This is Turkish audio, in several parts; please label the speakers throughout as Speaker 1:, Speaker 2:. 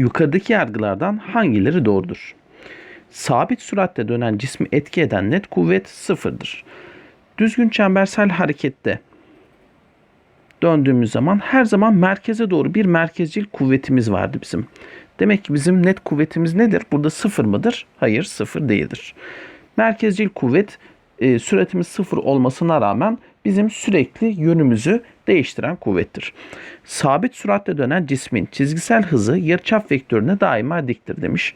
Speaker 1: Yukarıdaki yargılardan hangileri doğrudur? Sabit süratle dönen cismi etki eden net kuvvet sıfırdır. Düzgün çembersel harekette döndüğümüz zaman her zaman merkeze doğru bir merkezcil kuvvetimiz vardı bizim. Demek ki bizim net kuvvetimiz nedir? Burada sıfır mıdır? Hayır sıfır değildir. Merkezcil kuvvet e, süratimiz sıfır olmasına rağmen bizim sürekli yönümüzü değiştiren kuvvettir. Sabit süratle dönen cismin çizgisel hızı yarıçap vektörüne daima diktir demiş.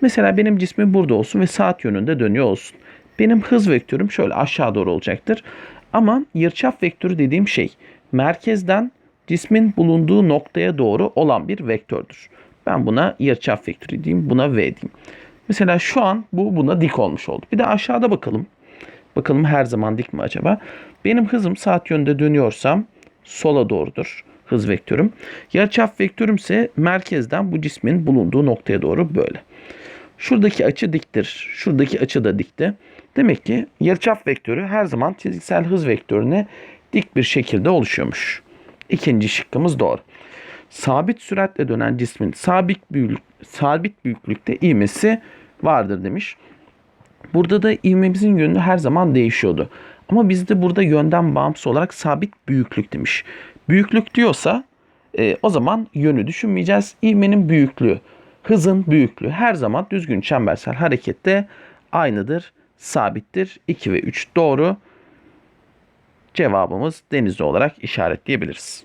Speaker 1: Mesela benim cismim burada olsun ve saat yönünde dönüyor olsun. Benim hız vektörüm şöyle aşağı doğru olacaktır. Ama yarıçap vektörü dediğim şey merkezden cismin bulunduğu noktaya doğru olan bir vektördür. Ben buna yarıçap vektörü diyeyim, buna V diyeyim. Mesela şu an bu buna dik olmuş oldu. Bir de aşağıda bakalım. Bakalım her zaman dik mi acaba? Benim hızım saat yönünde dönüyorsam sola doğrudur hız vektörüm. Yarıçap vektörüm ise merkezden bu cismin bulunduğu noktaya doğru böyle. Şuradaki açı diktir. Şuradaki açı da dikti. Demek ki yarıçap vektörü her zaman çizgisel hız vektörüne dik bir şekilde oluşuyormuş. İkinci şıkkımız doğru. Sabit süratle dönen cismin sabit büyüklük, sabit büyüklükte ivmesi vardır demiş. Burada da ivmemizin yönü her zaman değişiyordu. Ama bizde burada yönden bağımsız olarak sabit büyüklük demiş. Büyüklük diyorsa e, o zaman yönü düşünmeyeceğiz. İvmenin büyüklüğü, hızın büyüklüğü her zaman düzgün çembersel harekette aynıdır, sabittir. 2 ve 3 doğru. Cevabımız denizli olarak işaretleyebiliriz.